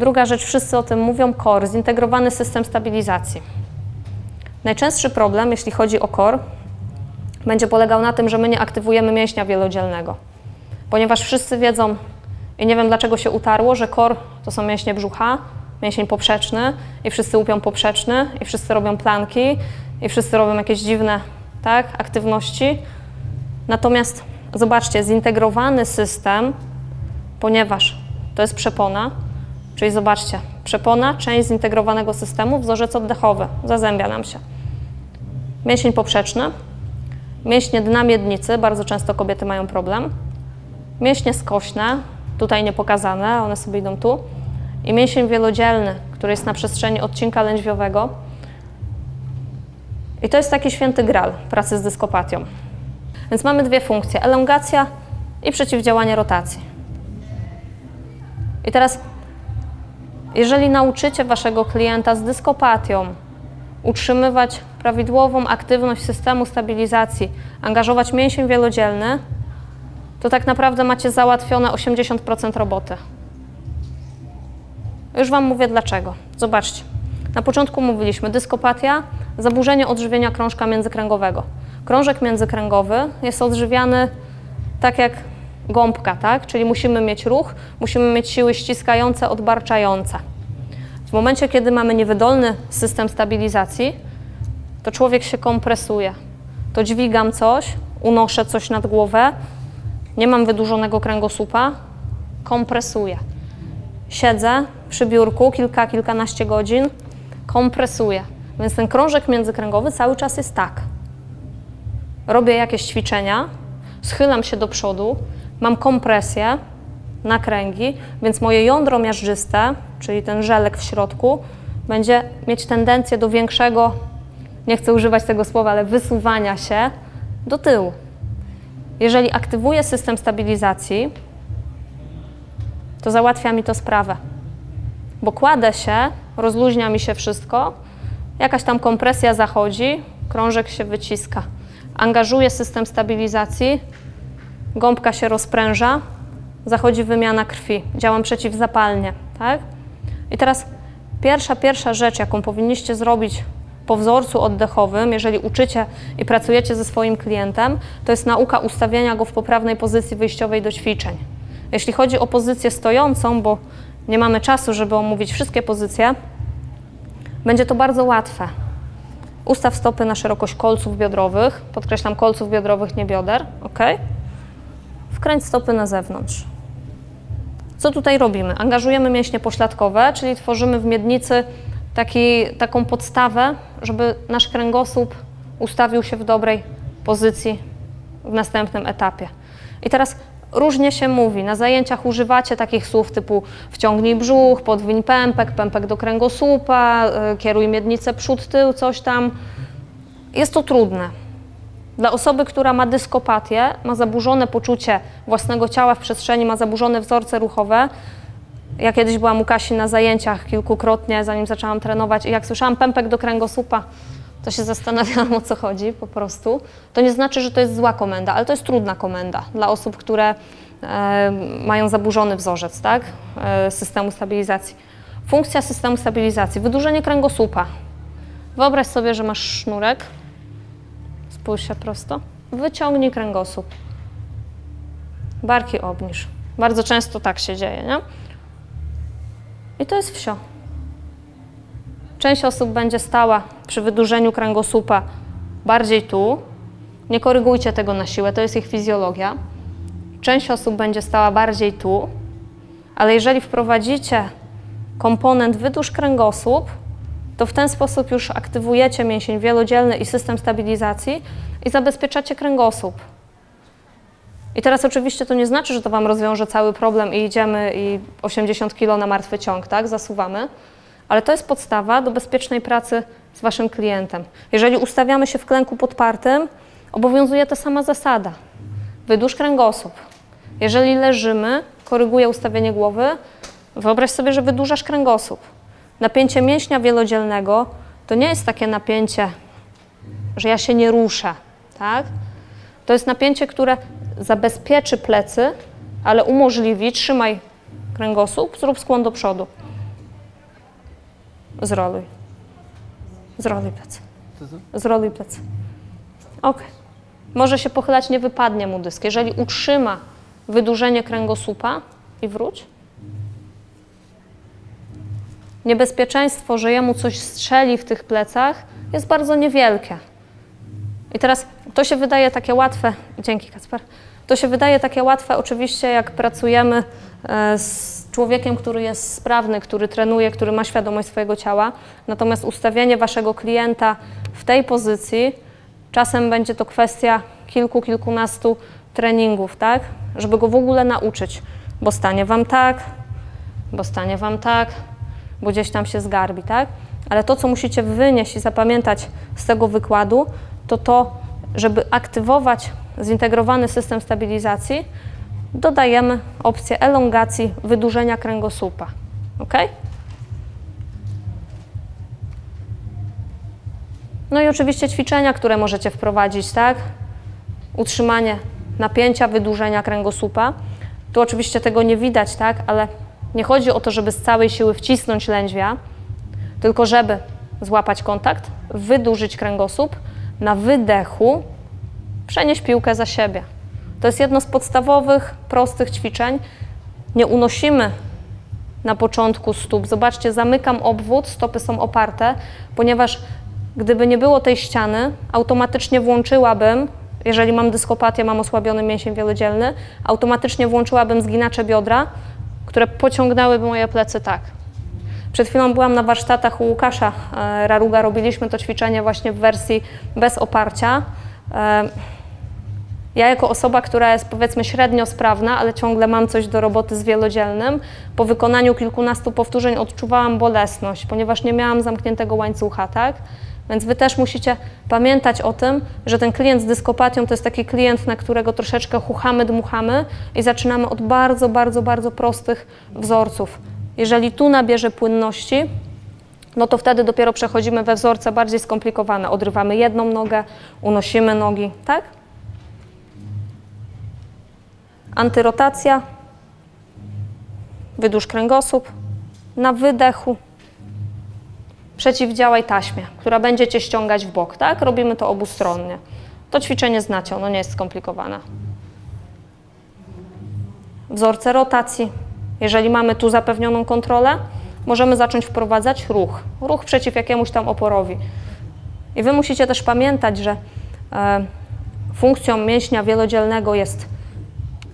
Druga rzecz, wszyscy o tym mówią, CORE, zintegrowany system stabilizacji. Najczęstszy problem, jeśli chodzi o CORE, będzie polegał na tym, że my nie aktywujemy mięśnia wielodzielnego. Ponieważ wszyscy wiedzą, i nie wiem dlaczego się utarło, że core to są mięśnie brzucha, mięsień poprzeczny i wszyscy łupią poprzeczny i wszyscy robią planki i wszyscy robią jakieś dziwne tak, aktywności. Natomiast zobaczcie, zintegrowany system, ponieważ to jest przepona, czyli zobaczcie, przepona, część zintegrowanego systemu, wzorzec oddechowy, zazębia nam się. Mięsień poprzeczny, mięśnie dna miednicy, bardzo często kobiety mają problem, mięśnie skośne, tutaj nie pokazane, one sobie idą tu, i mięsień wielodzielny, który jest na przestrzeni odcinka lędźwiowego. I to jest taki święty gral pracy z dyskopatią. Więc mamy dwie funkcje: elongacja i przeciwdziałanie rotacji. I teraz, jeżeli nauczycie waszego klienta z dyskopatią utrzymywać prawidłową aktywność systemu stabilizacji, angażować mięsień wielodzielny, to tak naprawdę macie załatwione 80% roboty. Już Wam mówię dlaczego. Zobaczcie. Na początku mówiliśmy dyskopatia, zaburzenie odżywienia krążka międzykręgowego. Krążek międzykręgowy jest odżywiany tak jak gąbka, tak? Czyli musimy mieć ruch, musimy mieć siły ściskające, odbarczające. W momencie, kiedy mamy niewydolny system stabilizacji, to człowiek się kompresuje. To dźwigam coś, unoszę coś nad głowę, nie mam wydłużonego kręgosłupa, kompresuję. Siedzę przy biurku kilka, kilkanaście godzin, kompresuję. Więc ten krążek międzykręgowy cały czas jest tak. Robię jakieś ćwiczenia, schylam się do przodu, mam kompresję na kręgi, więc moje jądro miażdżyste, czyli ten żelek w środku, będzie mieć tendencję do większego, nie chcę używać tego słowa, ale wysuwania się do tyłu. Jeżeli aktywuję system stabilizacji, to załatwia mi to sprawę. Bo kładę się, rozluźnia mi się wszystko, jakaś tam kompresja zachodzi, krążek się wyciska. Angażuję system stabilizacji, gąbka się rozpręża, zachodzi wymiana krwi, działam przeciwzapalnie, tak? I teraz pierwsza, pierwsza rzecz, jaką powinniście zrobić po wzorcu oddechowym, jeżeli uczycie i pracujecie ze swoim klientem, to jest nauka ustawiania go w poprawnej pozycji wyjściowej do ćwiczeń. Jeśli chodzi o pozycję stojącą, bo nie mamy czasu, żeby omówić wszystkie pozycje, będzie to bardzo łatwe. Ustaw stopy na szerokość kolców biodrowych, podkreślam kolców biodrowych, nie bioder, ok? Wkręć stopy na zewnątrz. Co tutaj robimy? Angażujemy mięśnie pośladkowe, czyli tworzymy w miednicy taki, taką podstawę, żeby nasz kręgosłup ustawił się w dobrej pozycji w następnym etapie. I teraz różnie się mówi. Na zajęciach używacie takich słów typu wciągnij brzuch, podwiń pępek, pępek do kręgosłupa, y, kieruj miednicę przód, tył, coś tam. Jest to trudne. Dla osoby, która ma dyskopatię, ma zaburzone poczucie własnego ciała w przestrzeni, ma zaburzone wzorce ruchowe, ja kiedyś byłam u Kasi na zajęciach kilkukrotnie, zanim zaczęłam trenować i jak słyszałam pępek do kręgosłupa, to się zastanawiałam o co chodzi po prostu. To nie znaczy, że to jest zła komenda, ale to jest trudna komenda dla osób, które e, mają zaburzony wzorzec tak? E, systemu stabilizacji. Funkcja systemu stabilizacji, wydłużenie kręgosłupa. Wyobraź sobie, że masz sznurek, spójrz się prosto, wyciągnij kręgosłup. Barki obniż. Bardzo często tak się dzieje, nie? I to jest wsio. Część osób będzie stała przy wydłużeniu kręgosłupa bardziej tu. Nie korygujcie tego na siłę, to jest ich fizjologia. Część osób będzie stała bardziej tu, ale jeżeli wprowadzicie komponent wydłuż kręgosłup, to w ten sposób już aktywujecie mięsień wielodzielny i system stabilizacji i zabezpieczacie kręgosłup. I teraz oczywiście to nie znaczy, że to Wam rozwiąże cały problem i idziemy i 80 kg na martwy ciąg, tak, zasuwamy, ale to jest podstawa do bezpiecznej pracy z Waszym klientem. Jeżeli ustawiamy się w klęku podpartym, obowiązuje ta sama zasada. Wydłuż kręgosłup. Jeżeli leżymy, koryguję ustawienie głowy, wyobraź sobie, że wydłużasz kręgosłup. Napięcie mięśnia wielodzielnego to nie jest takie napięcie, że ja się nie ruszę, tak? To jest napięcie, które zabezpieczy plecy, ale umożliwi, trzymaj kręgosłup, zrób skłon do przodu. Zroluj. Zroluj plecy. Zroluj plecy. Ok. Może się pochylać, nie wypadnie mu dysk. Jeżeli utrzyma wydłużenie kręgosłupa i wróć. Niebezpieczeństwo, że jemu coś strzeli w tych plecach jest bardzo niewielkie. I teraz to się wydaje takie łatwe. Dzięki, Kacper. To się wydaje takie łatwe, oczywiście, jak pracujemy e, z człowiekiem, który jest sprawny, który trenuje, który ma świadomość swojego ciała. Natomiast ustawienie waszego klienta w tej pozycji czasem będzie to kwestia kilku, kilkunastu treningów, tak? Żeby go w ogóle nauczyć, bo stanie wam tak, bo stanie wam tak, bo gdzieś tam się zgarbi, tak? Ale to, co musicie wynieść i zapamiętać z tego wykładu, to to, żeby aktywować zintegrowany system stabilizacji, dodajemy opcję elongacji, wydłużenia kręgosłupa. Ok? No i oczywiście ćwiczenia, które możecie wprowadzić, tak? Utrzymanie napięcia, wydłużenia kręgosłupa. Tu oczywiście tego nie widać, tak? Ale nie chodzi o to, żeby z całej siły wcisnąć lędźwia, tylko żeby złapać kontakt, wydłużyć kręgosłup, na wydechu przenieść piłkę za siebie. To jest jedno z podstawowych, prostych ćwiczeń. Nie unosimy na początku stóp. Zobaczcie, zamykam obwód, stopy są oparte, ponieważ gdyby nie było tej ściany, automatycznie włączyłabym, jeżeli mam dyskopatię, mam osłabiony mięsień wielodzielny, automatycznie włączyłabym zginacze biodra, które pociągnęłyby moje plecy tak. Przed chwilą byłam na warsztatach u Łukasza e, Raruga, robiliśmy to ćwiczenie właśnie w wersji bez oparcia. E, Ja jako osoba, która jest powiedzmy średnio sprawna, ale ciągle mam coś do roboty z wielodzielnym, po wykonaniu kilkunastu powtórzeń odczuwałam bolesność, ponieważ nie miałam zamkniętego łańcucha, tak? Więc Wy też musicie pamiętać o tym, że ten klient z dyskopatią to jest taki klient, na którego troszeczkę chuchamy, dmuchamy i zaczynamy od bardzo, bardzo, bardzo prostych wzorców. Jeżeli tu nabierze płynności, no to wtedy dopiero przechodzimy we wzorce bardziej skomplikowane. Odrywamy jedną nogę, unosimy nogi, tak? Antyrotacja, wydłuż kręgosłup, na wydechu przeciwdziałaj taśmie, która będzie Cię ściągać w bok, tak? Robimy to obustronnie. To ćwiczenie znacie, ono nie jest skomplikowane. Wzorce rotacji. Jeżeli mamy tu zapewnioną kontrolę, możemy zacząć wprowadzać ruch. Ruch przeciw jakiemuś tam oporowi. I Wy musicie też pamiętać, że e, funkcją mięśnia wielodzielnego jest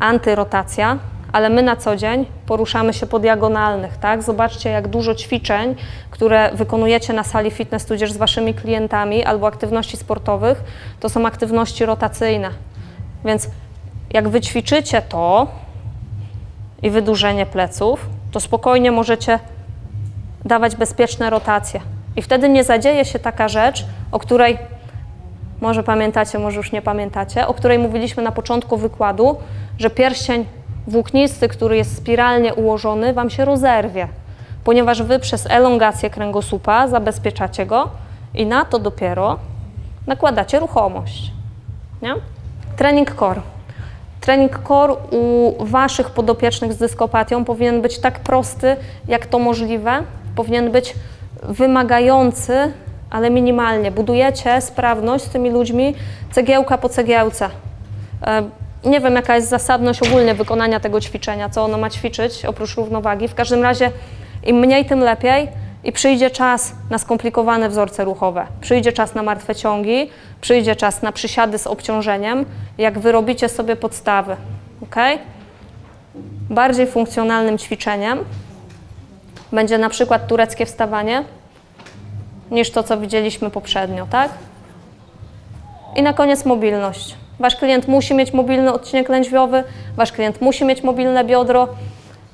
antyrotacja, ale my na co dzień poruszamy się po diagonalnych, tak? Zobaczcie, jak dużo ćwiczeń, które wykonujecie na sali fitness, tudzież z waszymi klientami albo aktywności sportowych, to są aktywności rotacyjne. Więc jak wyćwiczycie to i wydłużenie pleców, to spokojnie możecie dawać bezpieczne rotacje. I wtedy nie zadzieje się taka rzecz, o której może pamiętacie, może już nie pamiętacie, o której mówiliśmy na początku wykładu, że pierścień włóknisty, który jest spiralnie ułożony, Wam się rozerwie, ponieważ Wy przez elongację kręgosłupa zabezpieczacie go i na to dopiero nakładacie ruchomość. Nie? Trening core. Trening core u Waszych podopiecznych z dyskopatią powinien być tak prosty, jak to możliwe. Powinien być wymagający, ale minimalnie. Budujecie sprawność z tymi ludźmi cegiełka po cegiełce. Nie wiem, jaka jest zasadność ogólnie wykonania tego ćwiczenia, co ono ma ćwiczyć oprócz równowagi. W każdym razie, im mniej, tym lepiej. I przyjdzie czas na skomplikowane wzorce ruchowe, przyjdzie czas na martwe ciągi, przyjdzie czas na przysiady z obciążeniem, jak wyrobicie sobie podstawy. ok? Bardziej funkcjonalnym ćwiczeniem będzie na przykład tureckie wstawanie, niż to, co widzieliśmy poprzednio, tak? I na koniec mobilność. Wasz klient musi mieć mobilny odcinek lędźwiowy, wasz klient musi mieć mobilne biodro.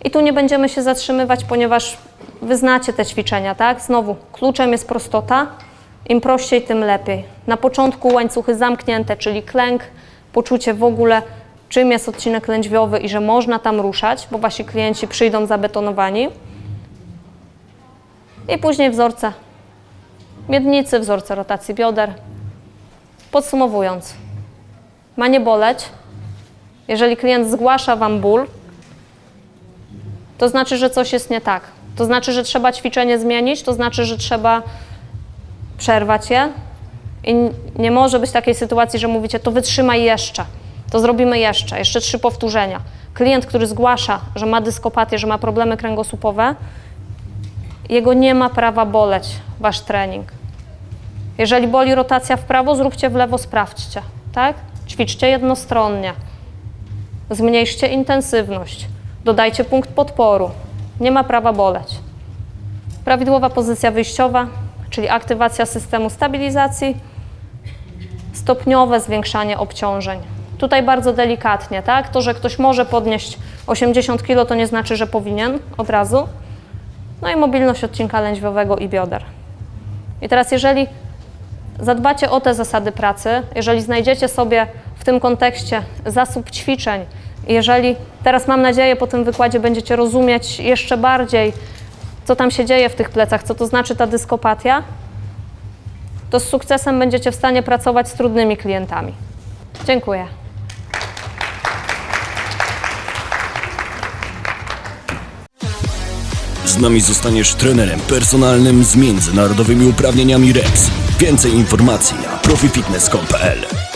I tu nie będziemy się zatrzymywać, ponieważ wy znacie te ćwiczenia, tak? Znowu, kluczem jest prostota. Im prościej, tym lepiej. Na początku łańcuchy zamknięte, czyli klęk, poczucie w ogóle, czym jest odcinek lędźwiowy i że można tam ruszać, bo wasi klienci przyjdą zabetonowani. I później wzorce miednicy, wzorce rotacji bioder. Podsumowując, ma nie boleć. Jeżeli klient zgłasza Wam ból, to znaczy, że coś jest nie tak. To znaczy, że trzeba ćwiczenie zmienić, to znaczy, że trzeba przerwać je. I nie może być takiej sytuacji, że mówicie, to wytrzymaj jeszcze, to zrobimy jeszcze, jeszcze trzy powtórzenia. Klient, który zgłasza, że ma dyskopatię, że ma problemy kręgosłupowe, jego nie ma prawa boleć wasz trening. Jeżeli boli rotacja w prawo, zróbcie w lewo, sprawdźcie, tak? Ćwiczcie jednostronnie. Zmniejszcie intensywność. Dodajcie punkt podporu. Nie ma prawa boleć. Prawidłowa pozycja wyjściowa, czyli aktywacja systemu stabilizacji, stopniowe zwiększanie obciążeń. Tutaj bardzo delikatnie, tak? To, że ktoś może podnieść 80 kg, to nie znaczy, że powinien od razu. No i mobilność odcinka lędźwiowego i bioder. I teraz, jeżeli zadbacie o te zasady pracy, jeżeli znajdziecie sobie tym kontekście zasób ćwiczeń, jeżeli teraz mam nadzieję po tym wykładzie będziecie rozumieć jeszcze bardziej, co tam się dzieje w tych plecach, co to znaczy ta dyskopatia, to z sukcesem będziecie w stanie pracować z trudnymi klientami. Dziękuję. Z nami zostaniesz trenerem personalnym z międzynarodowymi uprawnieniami REPS. Więcej informacji na profifitness.pl